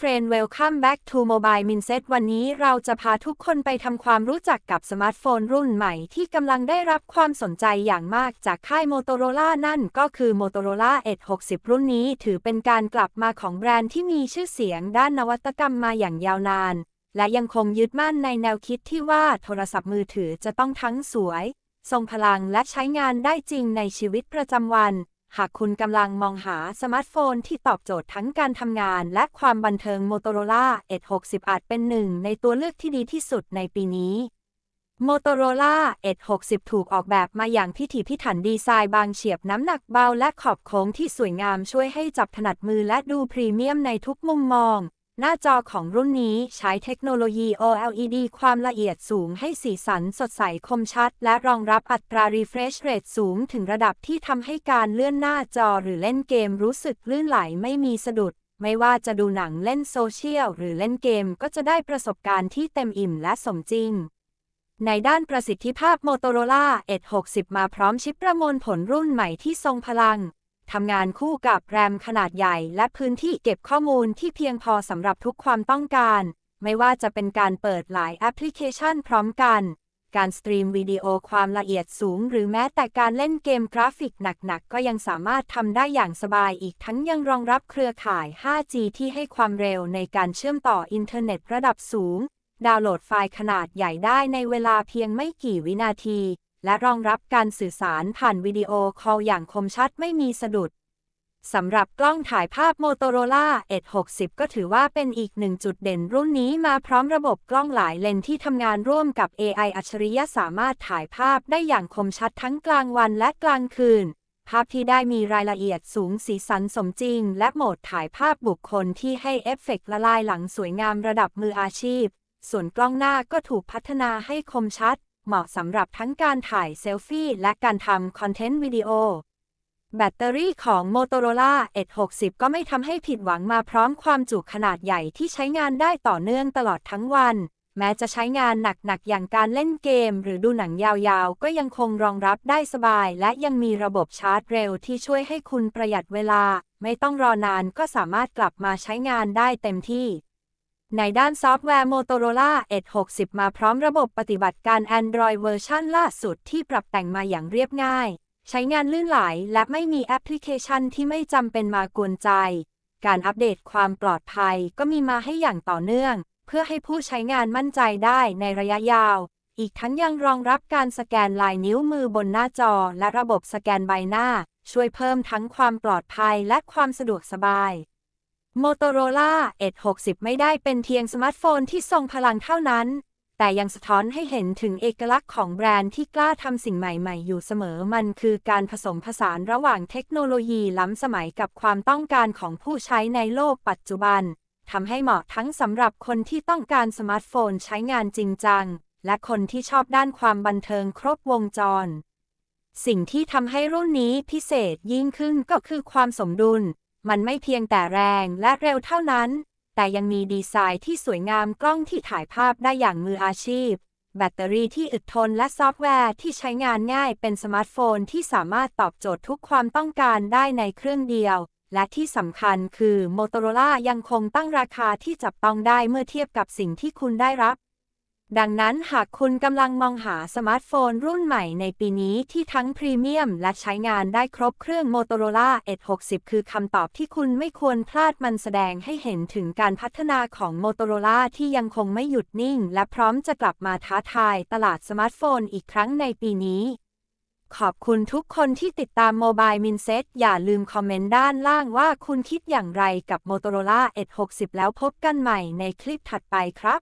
friend welcome back to mobile mindset วันนี้เราจะพาทุกคนไปทำความรู้จักกับสมาร์ทโฟนรุ่นใหม่ที่กำลังได้รับความสนใจอย่างมากจากค่าย Motorola นั่นก็คือ Motorola Edge 60 รุ่นนี้ถือเป็นการกลับมาของแบรนด์ที่มีชื่อเสียงด้านนวัตกรรมมาอย่างยาวนาน และยังคงยึดมั่นในแนวคิดที่ว่าโทรศัพท์มือถือจะต้องทั้งสวย ทรงพลังและใช้งานได้จริงในชีวิตประจำวัน หากคุณกำลังมองหาสมาร์ทโฟนที่ตอบโจทย์ทั้งการทำงานและความบันเทิง Motorola Edge 60อาจเป็นหนึ่งในตัวเลือกที่ดีที่สุดในปีนี้ Motorola Edge 60 ถูกออกแบบมาอย่างพิถีพิถันดีไซน์บางเฉียบน้ำหนักเบาและขอบโค้งที่สวยงามช่วยให้จับถนัดมือและดูพรีเมียมในทุกมุมมอง หน้าจอของรุ่นนี้ใช้เทคโนโลยี OLED ความละเอียดสูงให้สีสันสดใสคมชัด และรองรับอัตรา refresh rate สูงถึงระดับที่ทำให้การเลื่อนหน้าจอหรือเล่นเกมรู้สึกลื่นไหลไม่มีสะดุด ไม่ว่าจะดูหนังเล่นโซเชียลหรือเล่นเกมก็จะได้ประสบการณ์ที่เต็มอิ่มและสมจริงในด้านประสิทธิภาพ Motorola Edge 60 มาพร้อมชิปประมวลผลรุ่นใหม่ที่ทรงพลัง ทำงานคู่กับแรมขนาดใหญ่และพื้นที่เก็บข้อมูลที่เพียงพอสำหรับทุกความต้องการ ไม่ว่าจะเป็นการเปิดหลายแอปพลิเคชันพร้อมกัน การสตรีมวิดีโอความละเอียดสูง หรือแม้แต่การเล่นเกมกราฟิกหนักๆ ก็ยังสามารถทำได้อย่างสบายอีกทั้งยังรองรับเครือข่าย 5G ที่ให้ความเร็วในการเชื่อมต่ออินเทอร์เน็ตระดับสูง ดาวน์โหลดไฟล์ขนาดใหญ่ได้ในเวลาเพียงไม่กี่วินาที และรองรับการสื่อสารผ่านวิดีโอคอลอย่างคมชัดไม่มีสะดุดสำหรับกล้องถ่ายภาพ Motorola Edge 60 ก็ถือว่าเป็นอีกหนึ่งจุดเด่นรุ่นนี้มาพร้อมระบบกล้องหลายเลนที่ทำงานร่วมกับ AI อัจฉริยะสามารถถ่ายภาพได้อย่างคมชัดทั้งกลางวันและกลางคืน ภาพที่ได้มีรายละเอียดสูงสีสันสมจริง และโหมดถ่ายภาพบุคคลที่ให้เอฟเฟกต์ละลายหลังสวยงามระดับมืออาชีพ ส่วนกล้องหน้าก็ถูกพัฒนาให้คมชัด เหมาะสำหรับทั้งการถ่ายเซลฟี่และการทำคอนเทนต์วิดีโอ แบตเตอรี่ของ Motorola Edge 60ก็ไม่ทำให้ผิดหวังมาพร้อมความจุขนาดใหญ่ที่ใช้งานได้ต่อเนื่องตลอดทั้งวัน แม้จะใช้งานหนักๆ อย่างการเล่นเกม หรือดูหนังยาวๆ ก็ยังคงรองรับได้สบาย และยังมีระบบชาร์จเร็วที่ช่วยให้คุณประหยัดเวลา ไม่ต้องรอนานก็สามารถกลับมาใช้งานได้เต็มที่ ในด้านซอฟต์แวร์ Motorola Edge 60 มาพร้อมระบบปฏิบัติการ Android เวอร์ชันล่าสุดที่ปรับแต่งมาอย่างเรียบง่าย ใช้งานลื่นไหลและไม่มีแอปพลิเคชันที่ไม่จำเป็นมากวนใจ การอัปเดตความปลอดภัยก็มีมาให้อย่างต่อเนื่อง เพื่อให้ผู้ใช้งานมั่นใจได้ในระยะยาว อีกทั้งยังรองรับการสแกนลายนิ้วมือบนหน้าจอ และระบบสแกนใบหน้า ช่วยเพิ่มทั้งความปลอดภัยและความสะดวกสบาย Motorola Edge 60 ไม่ได้เป็นเพียงสมาร์ทโฟนที่ทรงพลังเท่านั้น แต่ยังสะท้อนให้เห็นถึงเอกลักษณ์ของแบรนด์ที่กล้าทำสิ่งใหม่ ๆ อยู่เสมอ มันคือการผสมผสานระหว่างเทคโนโลยีล้ำสมัยกับความต้องการของผู้ใช้ในโลกปัจจุบัน ทำให้เหมาะทั้งสำหรับคนที่ต้องการสมาร์ทโฟนใช้งานจริงจัง และคนที่ชอบด้านความบันเทิงครบวงจร สิ่งที่ทำให้รุ่นนี้พิเศษยิ่งขึ้นก็คือความสมดุล มันไม่เพียงแต่แรงและเร็วเท่านั้น แต่ยังมีดีไซน์ที่สวยงามกล้องที่ถ่ายภาพได้อย่างมืออาชีพ แบตเตอรี่ที่อึดทนและซอฟต์แวร์ที่ใช้งานง่ายเป็นสมาร์ทโฟนที่สามารถตอบโจทย์ทุกความต้องการได้ในเครื่องเดียว และที่สำคัญคือ Motorola ยังคงตั้งราคาที่จับต้องได้เมื่อเทียบกับสิ่งที่คุณได้รับ ดังนั้นหากคุณกำลังมองหาสมาร์ทโฟนรุ่นใหม่ในปีนี้ที่ทั้งพรีเมียมและใช้งานได้ครบเครื่อง Motorola Edge 60คือคำตอบที่คุณไม่ควรพลาดมันแสดงให้เห็นถึงการพัฒนาของ Motorola ที่ยังคงไม่หยุดนิ่ง และพร้อมจะกลับมาท้าทายตลาดสมาร์ทโฟนอีกครั้งในปีนี้ขอบคุณทุกคนที่ติดตาม Mobile Mindset อย่าลืมคอมเมนต์ด้านล่างว่าคุณคิดอย่างไรกับ Motorola Edge 60 แล้วพบกันใหม่ในคลิปถัดไปครับ